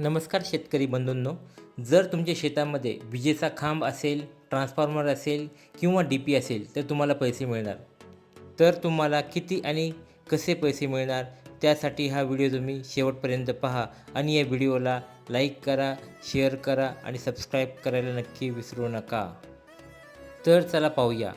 नमस्कार शेतकरी बंधूंनो. जर तुमच्या शेतामध्ये विजेचा खांब असेल ट्रान्सफॉर्मर असेल किंवा डी पी असेल तर तुम्हाला पैसे मिळणार. तर तुम्हाला किती आणि कसे पैसे मिळणार त्यासाठी हा व्हिडिओ तुम्ही शेवटपर्यंत पहा आणि या व्हिडिओला लाईक करा शेअर करा आणि सबस्क्राईब करायला नक्की विसरू नका. तर चला पाहूया.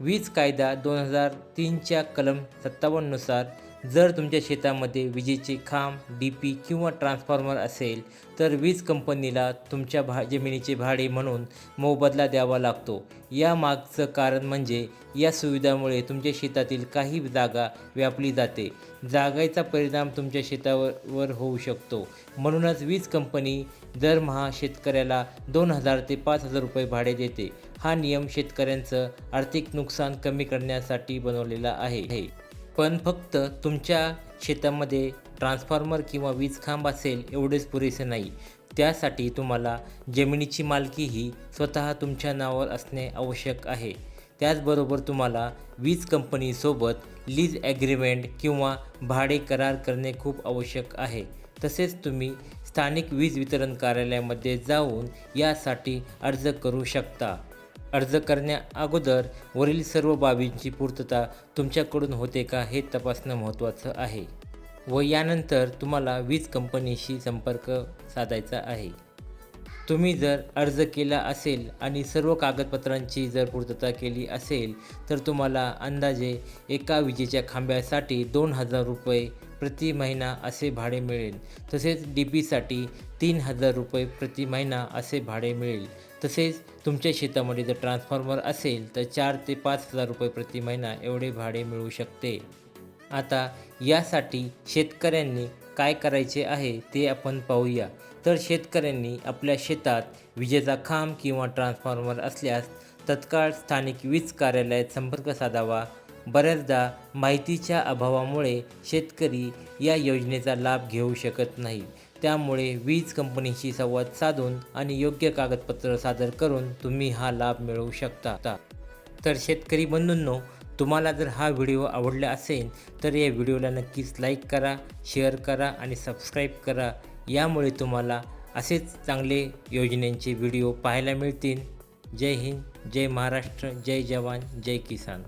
वीज कायदा दोन हजार तीनच्या कलम सत्तावन्ननुसार जर तुमच्या शेतामध्ये विजेचे खांब डी पी किंवा ट्रान्सफॉर्मर असेल तर वीज कंपनीला तुमच्या भा जमिनीचे भाडे म्हणून मोबदला द्यावा लागतो. या मागचं कारण म्हणजे या सुविधामुळे तुमच्या शेतातील काही जागा व्यापली जाते. जागेचा परिणाम तुमच्या शेतावर होऊ शकतो. म्हणूनच वीज कंपनी दरमहा शेतकऱ्याला दोन हजार ते पाच हजार रुपये भाडे देते. हा नियम शेतकऱ्यांचं आर्थिक नुकसान कमी करण्यासाठी बनवलेला आहे. पण फक्त तुमच्या शेतामध्ये ट्रान्सफॉर्मर किंवा वीज खांब असेल एवढेच पुरेसे नाही. त्यासाठी तुम्हाला जमिनीची मालकी ही स्वतः तुमच्या नावावर असणे आवश्यक आहे. त्याचबरोबर तुम्हाला वीज कंपनीसोबत लीज ॲग्रीमेंट किंवा भाडे करार करणे खूप आवश्यक आहे. तसेच तुम्ही स्थानिक वीज वितरण कार्यालयामध्ये जाऊन यासाठी अर्ज करू शकता. अर्ज करण्या अगोदर वरील सर्व बाबींची पूर्तता तुमच्याकडून होते का हे तपासणं महत्त्वाचं आहे व यानंतर तुम्हाला वीज कंपनीशी संपर्क साधायचा आहे. तुम्ही जर अर्ज केला असेल आणि सर्व कागदपत्रांची जर पूर्तता केली असेल तर तुम्हाला अंदाजे एका विजेच्या खांब्यासाठी दोन हजार रुपये प्रति महिना असे भाडे मिळेल. तसेच डी पीसाठी तीन हजार रुपये प्रति महिना असे भाडे मिळेल. तसेच तुमच्या शेतामध्ये जर ट्रान्सफॉर्मर असेल तर चार ते पाच हजार रुपये प्रति महिना एवढे भाडे मिळू शकते. आता यासाठी शेतकऱ्यांनी काय करायचे आहे ते आपण पाहूया. तर शेतकऱ्यांनी आपल्या शेतात विजेचा खांब किंवा ट्रान्सफॉर्मर असल्यास तत्काळ स्थानिक वीज कार्यालयात संपर्क साधावा. बऱ्याचदा माहितीच्या अभावामुळे शेतकरी या योजनेचा लाभ घेऊ शकत नाही. त्यामुळे वीज कंपनीशी संवाद साधून आणि योग्य कागदपत्र सादर करून तुम्ही हा लाभ मिळवू शकता. तर शेतकरी बंधूंनो तुम्हाला जर हा व्हिडिओ आवडला असेल तर या व्हिडिओला नक्कीच लाईक करा शेअर करा आणि सबस्क्राईब करा. यामुळे तुम्हाला असेच चांगले योजनेचे व्हिडिओ पाहायला मिळतील. जय हिंद जय महाराष्ट्र जय जवान जय किसान.